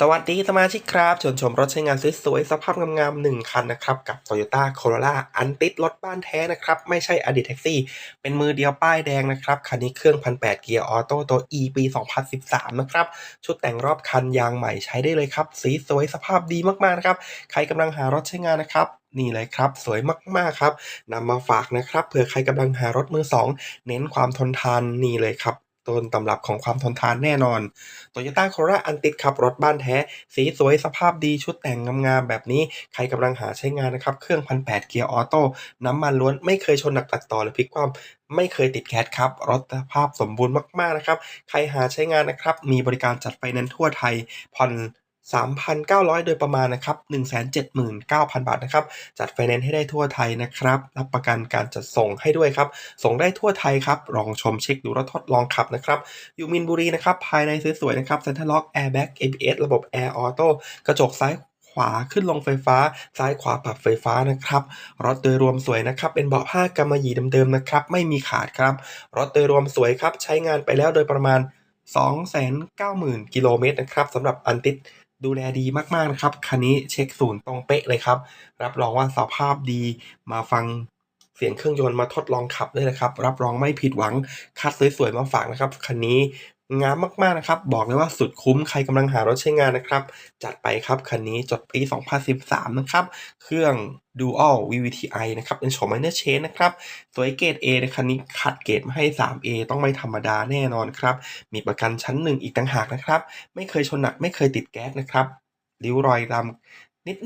สวัสดีสมาชิกครับชวนชมรถใช้งานสวยๆสภาพงามๆ1คันนะครับ กับ Toyota Corolla อันติดรถบ้านแท้นะครับ ไม่ใช่อดีตแท็กซี่ เป็นมือเดียวป้ายแดงนะครับ คันนี้เครื่อง 1,800 เกียร์ออโต้ตัว E ปี 2013 นะครับ ชุดแต่งรอบคันยางใหม่ใช้ได้เลยครับ สีสวยสภาพดีมากๆนะครับ ใครกำลังหารถใช้งานนะครับนี่เลยครับ สวยมาก ๆ ครับนำมาฝากนะครับเผื่อใครกำลังหารถมือสองเน้นความทนทานนี่เลยครับ ต้นตำรับของความทนทานแน่นอน Toyota Corolla อันติดขับรถบ้านแท้ สีสวยสภาพดีชุดแต่งงามๆแบบนี้ ใครกำลังหาใช้งานนะครับ เครื่องพันแปดเกียร์ออโต้น้ำมันล้วนไม่เคยชนหนักตัดต่อหรือพลิกคว่ำไม่เคยติดแคสครับ รถสภาพสมบูรณ์มาก ๆ นะครับ ใครหาใช้งานนะครับ มีบริการจัดไฟแนนซ์ทั่วไทย ผ่อน 3,900 โดยประมาณนะครับ 179,000 บาทนะครับ จัดไฟแนนซ์ให้ได้ทั่วไทยนะครับ รับประกันการจัดส่งให้ด้วยครับ ส่งได้ทั่วไทยครับ ลองชมเช็คดูรถทดลองขับนะครับ อยู่มินบุรีนะครับ ภายในสวยๆนะครับเซ็นทรัลล็อกแอร์แบ็ก ABS ระบบแอร์ออโต้กระจกซ้ายขวาขึ้นลงไฟฟ้า ซ้ายขวาปรับไฟฟ้านะครับ รถโดยรวมสวยนะครับ เป็นเบาะผ้ากำมะหยี่เดิมๆนะครับ ไม่มีขาดครับ รถโดยรวมสวยครับ ใช้งานไปแล้วโดยประมาณ 290,000 กิโลเมตรนะครับสำหรับอันติด ดูแลดีมากๆนะครับ คันนี้เช็คศูนย์ตรงเป๊ะเลยครับ รับรองว่าสภาพดีมาฟังเสียงเครื่องยนต์มาทดลองขับเลยนะครับ รับรองไม่ผิดหวังคัดสวยๆมาฝากนะครับ คันนี้ งามมากๆนะครับ บอกเลยว่าสุดคุ้มใครกำลังหารถใช้งานนะครับ จัดไปครับ คันนี้จดปี 2013 นะครับ เครื่อง Dual VVTi นะครับ เป็นโฉม Minor Change นะครับ สวยเกรด A ในคันนี้คัดเกรดมาให้ 3A ต้องไม่ธรรมดาแน่นอนครับ มีประกันชั้น1อีกต่างหากนะครับ ไม่เคยชนหนักไม่เคยติดแก๊สนะครับริ้วรอยดำ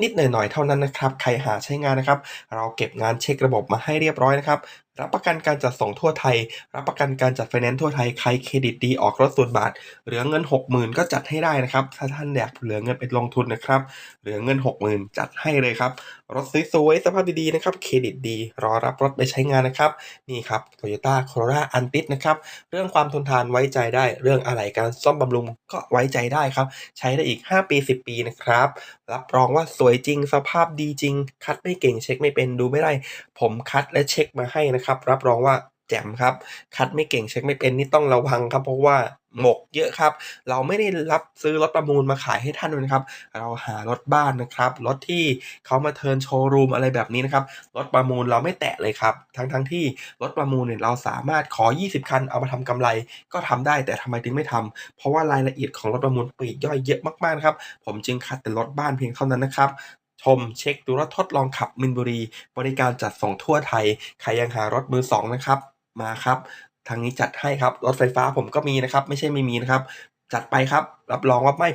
นิดๆหน่อยๆเท่านั้นนะครับ ใครหาใช้งานนะครับ เราเก็บงานเช็คระบบมาให้เรียบร้อยนะครับ รับประกันการจัดส่งทั่วไทย รับประกันการจัดไฟแนนซ์ทั่วไทย ใครเครดิตดีออกรถส่วนบาท เหลือเงิน 60,000 ก็จัดให้ได้นะครับ ถ้าท่านอยากเหลือเงินไปลงทุนนะครับ เหลือเงิน 60,000 จัดให้เลยครับ รถสวยๆสภาพดีๆนะครับ เครดิตดี รอรับรถไปใช้งานนะครับ นี่ครับ Toyota Corolla Antis นะครับ เรื่องความทนทานไว้ใจได้ เรื่องอะไหล่การซ่อมบำรุงก็ไว้ใจได้ครับ ใช้ได้อีก 5 ปี 10 ปีนะครับ รับรองว่าสวยจริง สภาพดีจริง คัดไม่เก่งเช็คไม่เป็นดูไม่ได้ ผมคัดและเช็คมาให้นะครับครับ รับรองว่าแจ่มครับ คัดไม่เก่งเช็คไม่เป็นนี่ต้องระวังครับ เพราะว่าหมกเยอะครับ เราไม่ได้รับซื้อรถประมูลมาขายให้ท่านนะครับ เราหารถบ้านนะครับ รถที่เขามาเทิร์นโชว์รูมอะไรแบบนี้นะครับ รถประมูลเราไม่แตะเลยครับ ทั้งทั้งๆที่รถประมูลเนี่ยเราสามารถขอ 20 คันเอามาทำกำไร ก็ทำได้แต่ทำไมถึงไม่ทำเพราะว่ารายละเอียดของรถประมูลปลีกย่อยเยอะมากๆครับ ผมจึงคัดแต่รถบ้านเพียงเท่านั้นนะครับ ชมเช็คดูรถทดลองขับมินบุรี บริการจัดส่งทั่วไทย ใครยังหารถมือสองนะครับ มาครับ ทางนี้จัดให้ครับ รถไฟฟ้าผมก็มีนะครับ ไม่ใช่ไม่มีนะครับ จัดไปครับ รับรองว่าไม่